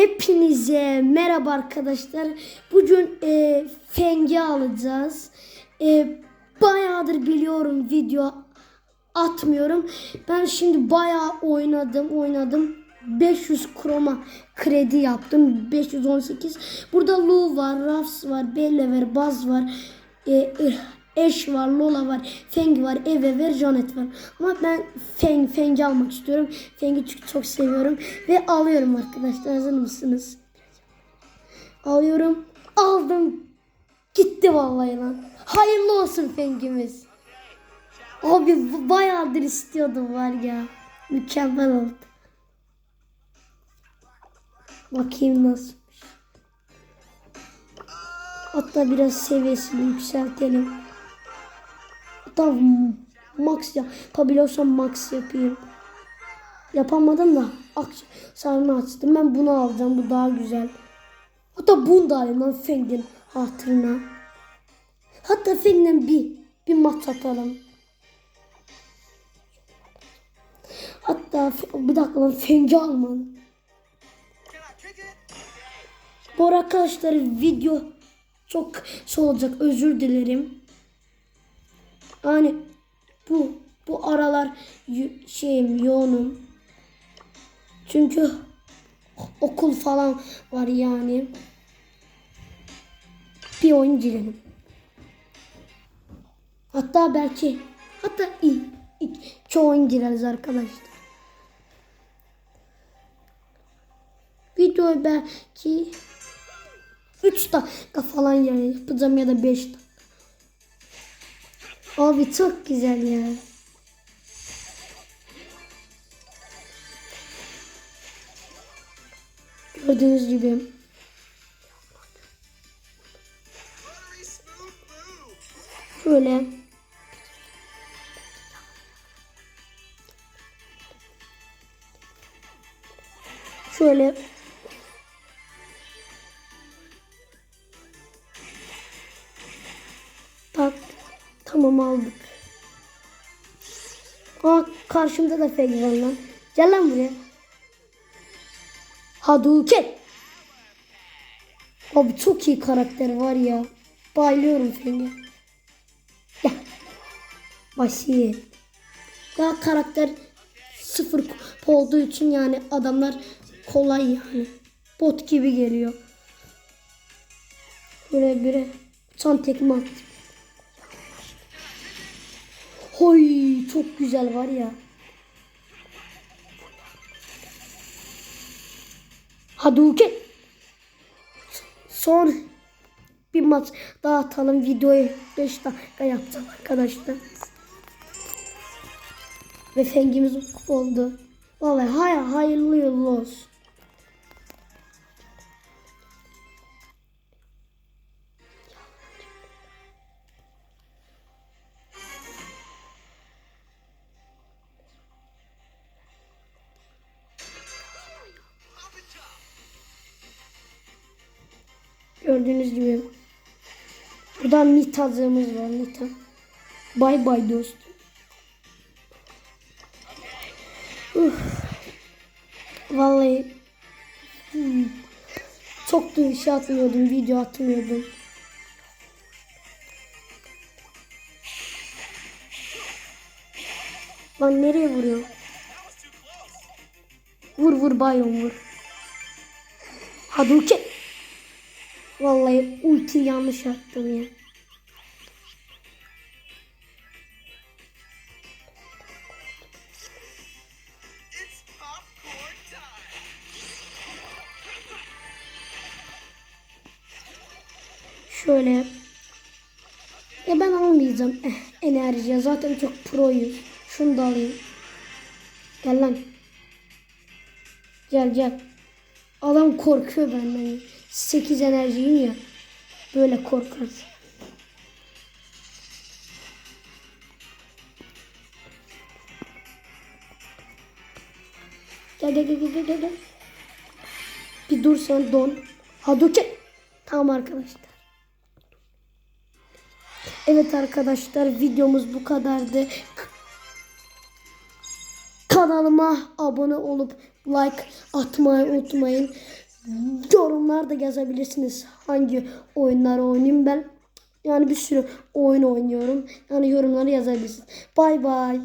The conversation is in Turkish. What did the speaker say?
Hepinize merhaba arkadaşlar. Bugün e, fengi alacağız. E, bayağıdır biliyorum video atmıyorum. Ben şimdi bayağı oynadım oynadım. 500 kroma kredi yaptım. 518. Burada Lu var, Rafs var, Belle var, Baz var. E, Eş var, Lola var, Feng var, Eve var, Janet var. Ama ben Feng, Feng'i almak istiyorum. Feng'i çünkü çok seviyorum. Ve alıyorum arkadaşlar. Hazır mısınız? Alıyorum. Aldım. Gitti vallahi lan. Hayırlı olsun Feng'imiz. Abi bayağıdır istiyordum var ya. Mükemmel oldu. Bakayım nasıl. Hatta biraz seviyesini yükseltelim. Hatta max yapabiliyorsam max yapayım. Yapamadım da aksesuarını açtım. Ben bunu alacağım. Bu daha güzel. Hatta bunu da alayım lan Feng'in hatırına. Hatta Feng'den bir, bir maç atalım. Hatta bir dakika lan Feng'i almadım. Bu arkadaşlar video çok şey olacak özür dilerim. Yani bu bu aralar şeyim yoğunum. Çünkü okul falan var yani. Bir oyun girelim. Hatta belki hatta ilk, ilk iki oyun gireriz arkadaşlar. Videoyu belki 3 dakika falan yani yapacağım ya da 5 dakika. Abi çok güzel ya. Gördüğünüz gibi. Şöyle. Şöyle Tamam aldık. Aa karşımda da fake var lan. Gel lan buraya. Hadouken. Abi çok iyi karakter var ya. Bayılıyorum Feng'e. Gel. Basit. Daha karakter sıfır olduğu için yani adamlar kolay yani. Bot gibi geliyor. Böyle bire son tekme attım. Hoy çok güzel var ya. Hadouken. Son bir maç daha atalım. Videoyu 5 dakika yapacağım arkadaşlar. Ve fengimiz oldu. Vallahi hay hayırlı yollu olsun. Gördüğünüz gibi. Burada Nita'cığımız var. Nita. Bay bay dostum. Uf. Vallahi hmm, çok da şey atmıyordum. Video atmıyordum. Lan nereye vuruyor? Vur vur bayon vur. Hadouken. Vallahi ulti yanlış attım ya. Şöyle. Ya ben almayacağım eh, enerjiye. Zaten çok proyuz. Şunu da alayım. Gel lan. Gel gel. Adam korkuyor benden. 8 enerjiyim ya. Böyle korkar. Gel gel gel gel. gel. Bir dur sen don. Hadouken. Tamam arkadaşlar. Evet arkadaşlar videomuz bu kadardı. Kanalıma abone olup like atmayı unutmayın. Yorumlarda yazabilirsiniz hangi oyunları oynayayım ben. Yani bir sürü oyun oynuyorum. Yani yorumları yazabilirsiniz. Bay bay.